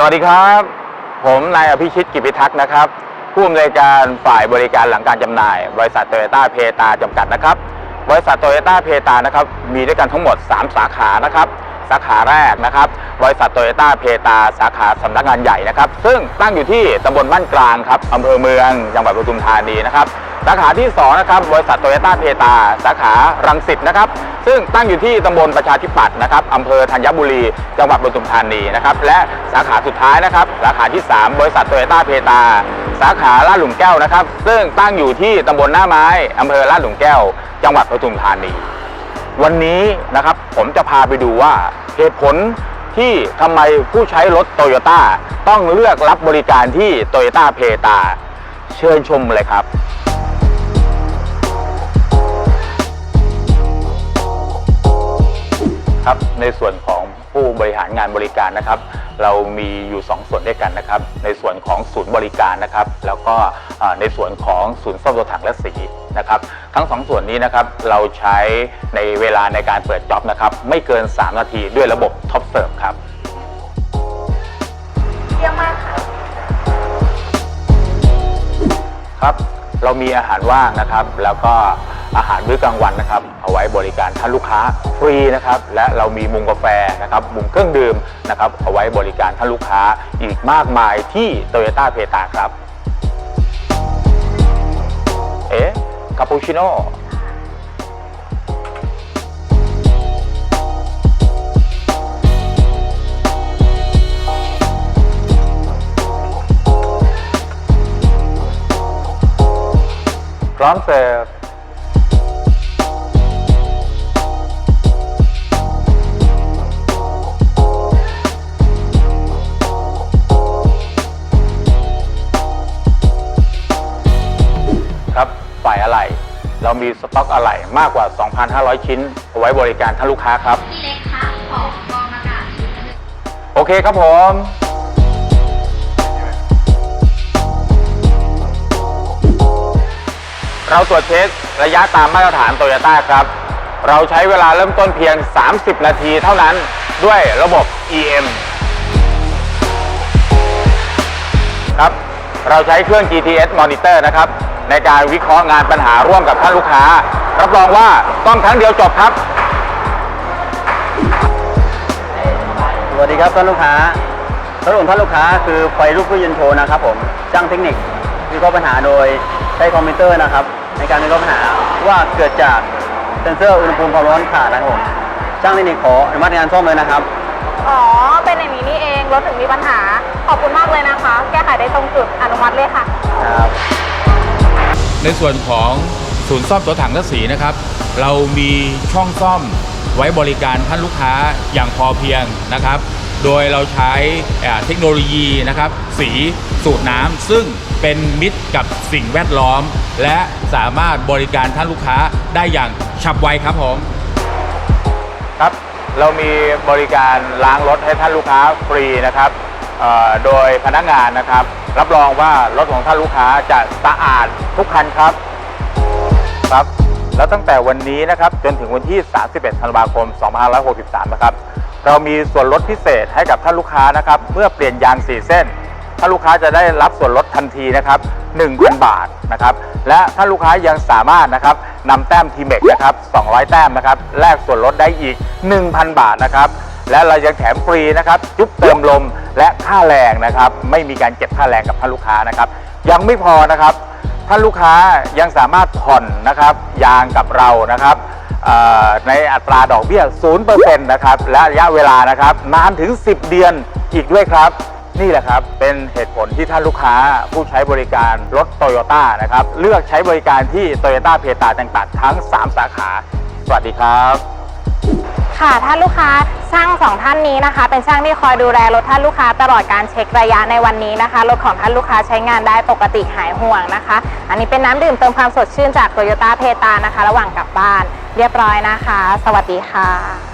สวัสดีครับ ผมนายอภิชิตกิพิทักษ์นะครับ ผู้อำนวยการฝ่ายบริการหลังการจำหน่าย บริษัทโตโยต้าเพตาจำกัดนะครับ บริษัทโตโยต้าเพตานะครับ มีด้วยกันทั้งหมด 3 สาขานะครับ สาขาแรกนะครับ บริษัทโตโยต้าเพตาสาขาสำนักงานใหญ่นะครับ ซึ่งตั้งอยู่ที่ตำบลบ้านกลางครับอำเภอเมือง จังหวัดปทุมธานีนะครับ สาขาที่สองนะครับบริษัทโตโยต้าเพตาสาขารังสิตนะครับซึ่งตั้งอยู่ที่ตำบลประชาธิปัตย์นะครับอำเภอธัญบุรี จังหวัดปทุมธานีนะครับและสาขาสุดท้ายนะครับสาขาที่ 3 บริษัทโตโยต้าเพตาสาขาลาดหลุมแก้วนะครับ ซึ่งตั้งอยู่ที่ตำบลหน้าไม้อำเภอลาดหลุมแก้ว จังหวัดปทุมธานี วันนี้นะครับผมจะพาไปดูว่าเหตุผลที่ทำไมผู้ใช้รถโตโยต้าต้องเลือกรับบริการที่โตโยต้าเพตาเชิญชมเลยครับ ครับในส่วนของผู้บริหารงานบริการนะครับ เรามีอยู่ 2 ส่วนด้วยกันนะครับ ในส่วนของศูนย์บริการนะครับ แล้วก็เอ่อในส่วนของศูนย์ซ่อมรถถังและสีนะครับทั้งสองส่วนนี้นะครับเราใช้ในเวลาในการเปิดจ็อบนะครับไม่เกิน 3 นาทีด้วยระบบท็อปเซิร์ฟครับเยี่ยมมากค่ะครับ เรามีอาหารว่างนะครับ แล้วก็อาหารมื้อกลางวันนะครับ เอาไว้บริการท่านลูกค้าฟรีนะครับ และเรามีมุมกาแฟนะครับ มุมเครื่องดื่มนะครับ เอาไว้บริการท่านลูกค้าอีกมากมายที่โตโยต้าเพตาครับ เอ๊ะคาปูชิโน่ พร้อมเสิร์ฟครับฝ่ายอะไหล่เรามีสต็อกอะไหล่มากกว่า 2,500 ชิ้นเอาไว้บริการท่านลูกค้าครับ พี่เล็กคะขอกองอากาศชุดนึง โอเคครับผม เราตรวจเช็คระยะตามมาตรฐานโตโยต้าครับ เราใช้เวลาเริ่มต้นเพียง 30 นาทีเท่านั้นด้วยระบบ EM ครับ เราใช้เครื่อง GTS Monitor นะครับ ในการวิเคราะห์งานปัญหาร่วมกับท่านลูกค้า รับรองว่าต้องครั้งเดียวจบครับ สวัสดีครับท่านลูกค้ารถของท่านลูกค้าคือไฟลูกผู้ยืนโชว์นะครับผมช่างเทคนิค วิเคราะห์ปัญหาโดยใช้คอมพิวเตอร์นะครับ ในการวิเคราะห์ปัญหาว่าเกิดจากเซ็นเซอร์อุณหภูมิความร้อนขาดนะครับผมช่างเทคนิคขออนุมัติงานซ่อมเลยนะครับ อ๋อ เป็นอย่างนี้นี่เองรถถึงมีปัญหา ขอบคุณมากเลยนะคะ แก้ไขได้ตรงจุดอนุมัติเลยค่ะ ครับ ในส่วนของศูนย์ซ่อมตัวถังและสีนะครับ เรามีช่องซ่อมไว้บริการท่านลูกค้าอย่างพอเพียงนะครับ โดยเราใช้เทคโนโลยีนะครับสีสูตรน้ำซึ่งเป็นมิตรกับสิ่งแวดล้อม และสามารถบริการท่านลูกค้าได้อย่างฉับไวครับผมครับ เรามีบริการล้างรถให้ท่านลูกค้าฟรีนะครับโดยพนักงานนะครับ รับรองว่ารถของท่านลูกค้าจะสะอาดทุกคันครับครับแล้วตั้งแต่วันนี้นะครับจนถึงวันที่ 31 ธันวาคม 2563 นะครับ เรามีส่วนลดพิเศษให้กับท่านลูกค้านะครับ เมื่อเปลี่ยนยาง 4 เส้นท่านลูกค้าจะได้รับส่วนลดทันทีนะครับ1,000 บาทนะครับ และท่านลูกค้ายังสามารถนะครับนำแต้มทีเมกนะครับ 200 แต้มนะครับแลกส่วนลดได้อีก 1,000 บาทนะครับ และเรายังแถมฟรีนะครับจุ๊บเติมลมและค่าแรงนะครับ ไม่มีการเก็บค่าแรงกับท่านลูกค้านะครับ ยังไม่พอนะครับ ท่านลูกค้ายังสามารถผ่อนนะครับ ยางกับเรานะครับ ในอัตราดอกเบี้ย 0%นะครับ และระยะเวลานะครับ นานถึง 10 เดือนอีกด้วยครับ นี่แหละครับ เป็นเหตุผลที่ท่านลูกค้าผู้ใช้บริการรถโตโยต้านะครับ เลือกใช้บริการที่โตโยต้าเพตาต่างๆ ทั้ง 3 สาขา สวัสดีครับ ค่ะท่านลูกค้าช่างสองท่านนี้นะคะ เป็นช่างที่คอยดูแลรถท่านลูกค้าตลอดการเช็คระยะในวันนี้นะคะรถของท่านลูกค้าใช้งานได้ปกติหายห่วงนะคะ อันนี้เป็นน้ำดื่มเติมความสดชื่นจากโตโยต้าเพตานะคะ ระหว่างกลับบ้าน เรียบร้อยนะคะ สวัสดีค่ะ